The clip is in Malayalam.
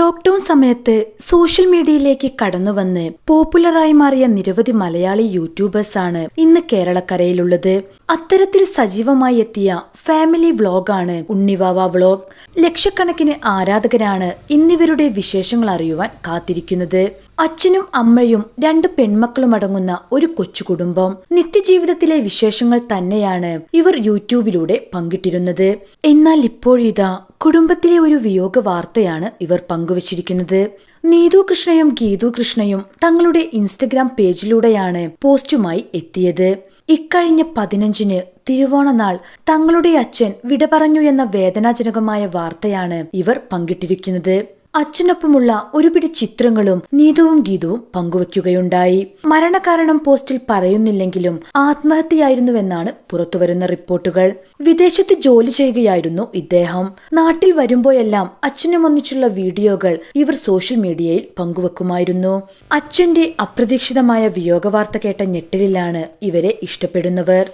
ലോക്ക്ഡൌൺ സമയത്ത് സോഷ്യൽ മീഡിയയിലേക്ക് കടന്നുവന്ന് പോപ്പുലറായി മാറിയ നിരവധി മലയാളി യൂട്യൂബേഴ്സാണ് ഇന്ന് കേരളക്കരയിലുള്ളത്. അത്തരത്തിൽ സജീവമായി എത്തിയ ഫാമിലി വ്ളോഗാണ് ഉണ്ണിവാവ വ്ളോഗ്. ലക്ഷക്കണക്കിന് ആരാധകരാണ് ഇന്നിവരുടെ വിശേഷങ്ങൾ അറിയുവാൻ കാത്തിരിക്കുന്നത്. അച്ഛനും അമ്മയും രണ്ട് പെൺമക്കളും അടങ്ങുന്ന ഒരു കൊച്ചു കുടുംബം നിത്യജീവിതത്തിലെ വിശേഷങ്ങൾ തന്നെയാണ് ഇവർ യൂട്യൂബിലൂടെ പങ്കിട്ടിരുന്നത്. എന്നാൽ ഇപ്പോഴിതാ കുടുംബത്തിലെ ഒരു വിയോഗ വാർത്തയാണ് ഇവർ പങ്കുവച്ചിരിക്കുന്നത്. നീതു കൃഷ്ണയും ഗീതു കൃഷ്ണയും തങ്ങളുടെ ഇൻസ്റ്റഗ്രാം പേജിലൂടെയാണ് പോസ്റ്റുമായി എത്തിയത്. ഇക്കഴിഞ്ഞ പതിനഞ്ചിന് തിരുവോണനാൾ തങ്ങളുടെ അച്ഛൻ വിട പറഞ്ഞു എന്ന വേദനാജനകമായ വാർത്തയാണ് ഇവർ പങ്കിട്ടിരിക്കുന്നത്. അച്ഛനൊപ്പമുള്ള ഒരുപിടി ചിത്രങ്ങളും നീതുവും ഗീതവും പങ്കുവയ്ക്കുകയുണ്ടായി. മരണകാരണം പോസ്റ്റിൽ പറയുന്നില്ലെങ്കിലും ആത്മഹത്യയായിരുന്നുവെന്നാണ് പുറത്തുവരുന്ന റിപ്പോർട്ടുകൾ. വിദേശത്ത് ജോലി ചെയ്യുകയായിരുന്നു ഇദ്ദേഹം. നാട്ടിൽ വരുമ്പോഴെല്ലാം അച്ഛനും ഒന്നിച്ചുള്ള വീഡിയോകൾ ഇവർ സോഷ്യൽ മീഡിയയിൽ പങ്കുവെക്കുമായിരുന്നു. അച്ഛന്റെ അപ്രതീക്ഷിതമായ വിയോഗവാർത്ത കേട്ട ഞെട്ടലിലാണ് ഇവരെ ഇഷ്ടപ്പെടുന്നവർ.